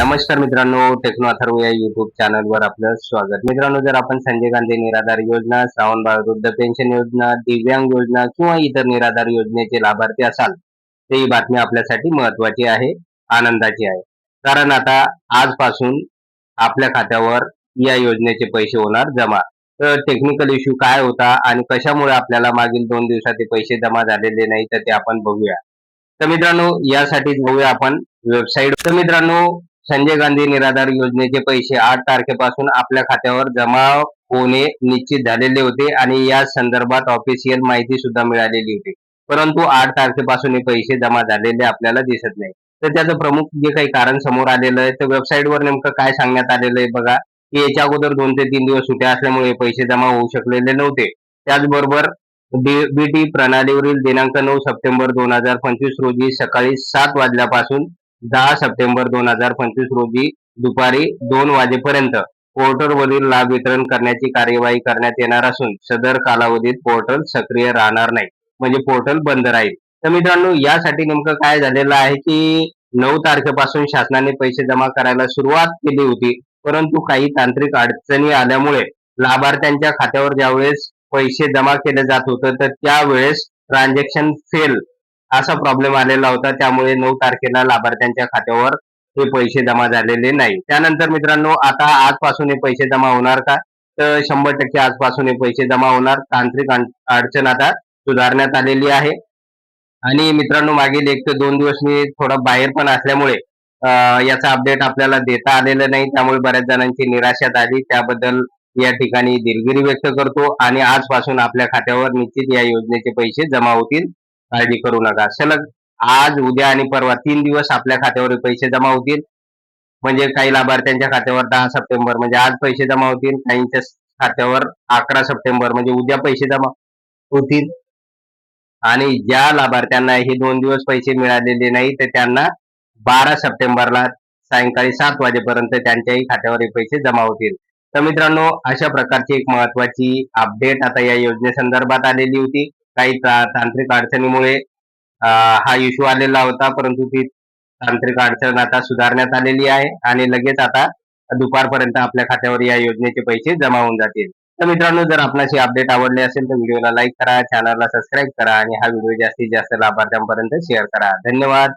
नमस्कार मित्रांनो टेक्नो अथर्व या युट्यूब चॅनलवर आपलं स्वागत. मित्रांनो जर आपण संजय गांधी निराधार योजना श्रावण बाळ वृद्ध पेन्शन योजना दिव्यांग योजना किंवा इतर निराधार योजनेचे लाभार्थी असाल तर ही बातमी आपल्यासाठी महत्वाची आहे आनंदाची आहे. कारण आता आजपासून आपल्या खात्यावर या योजनेचे पैसे होणार जमा. तर टेक्निकल इश्यू काय होता आणि कशामुळे आपल्याला मागील दोन दिवसात ते पैसे जमा झालेले नाही तर ते आपण बघूया. तर मित्रांनो यासाठी बघूया आपण वेबसाईट तर मित्रांनो संजय गांधी निराधार योजनेचे पैसे आठ तारखेपासून आपल्या खात्यावर जमा होणे निश्चित झालेले होते आणि या संदर्भात ऑफिशियल माहिती सुद्धा मिळालेली होती. परंतु आठ तारखेपासून हे पैसे जमा झालेले आपल्याला दिसत नाही. तर त्याचं प्रमुख जे काही कारण समोर आलेलं आहे तर वेबसाईटवर नेमकं काय सांगण्यात आलेलं आहे बघा. की याच्या अगोदर दोन ते तीन दिवस सुट्या असल्यामुळे पैसे जमा होऊ शकलेले नव्हते. त्याचबरोबर बीटी प्रणालीवरील दिनांक नऊ सप्टेंबर दोन हजार पंचवीस रोजी सकाळी सात वाजल्यापासून दहा सप्टेंबर दोन हजार पंचवीस रोजी दुपारी दोन वाजेपर्यंत पोर्टलवरील लाभ वितरण करण्याची कार्यवाही करण्यात येणार असून सदर कालावधीत पोर्टल सक्रिय राहणार नाही म्हणजे पोर्टल बंद राहील. तर मित्रांनो यासाठी नेमकं काय झालेलं आहे की नऊ तारखेपासून शासनाने पैसे जमा करायला सुरुवात केली होती परंतु काही तांत्रिक अडचणी आल्यामुळे लाभार्थ्यांच्या खात्यावर ज्यावेळेस पैसे जमा केले जात होतं तर त्यावेळेस ट्रान्झॅक्शन फेल असा प्रॉब्लेम आलेला होता. त्यामुळे नऊ तारखेला लाभार्थ्यांच्या खात्यावर हे पैसे जमा झालेले नाही. त्यानंतर मित्रांनो आता आजपासून हे पैसे जमा होणार का? तर शंभर टक्के आजपासून हे पैसे जमा होणार. तांत्रिक अडचण आता सुधारण्यात आलेली आहे. आणि मित्रांनो मागील एक ते दोन दिवस मी थोडा बाहेर पण असल्यामुळे याचा अपडेट आपल्याला देता आलेलं नाही. त्यामुळे बऱ्याच जणांची निराशा झाली. त्याबद्दल या ठिकाणी दिलगिरी व्यक्त करतो. आणि आजपासून आपल्या खात्यावर निश्चित या योजनेचे पैसे जमा होतील. काळजी करू नका. सलग आज उद्या आणि परवा तीन दिवस आपल्या खात्यावर पैसे जमा होतील. म्हणजे काही लाभार्थ्यांच्या खात्यावर दहा सप्टेंबर म्हणजे आज पैसे जमा होतील. काहींच्या खात्यावर अकरा सप्टेंबर म्हणजे उद्या पैसे जमा होतील. आणि ज्या लाभार्थ्यांना हे दोन दिवस पैसे मिळालेले नाही तर त्यांना बारा सप्टेंबरला सायंकाळी सात वाजेपर्यंत त्यांच्याही खात्यावर हे पैसे जमा होतील. तर मित्रांनो अशा प्रकारची एक महत्वाची अपडेट आता या योजनेसंदर्भात आलेली होती. काही तांत्रिक अडचणीमुळे हा इश्यू आलेला होता परंतु ती तांत्रिक अडचण आता सुधारण्यात आलेली आहे आणि लगेच आता दुपारपर्यंत आपल्या खात्यावर या योजनेचे पैसे जमा होऊन जातील. तर मित्रांनो जर आपल्याशी अपडेट आवडले असेल तर व्हिडिओला लाईक करा चॅनलला सबस्क्राईब करा आणि हा व्हिडिओ जास्तीत जास्त लाभार्थ्यांपर्यंत शेअर करा. धन्यवाद.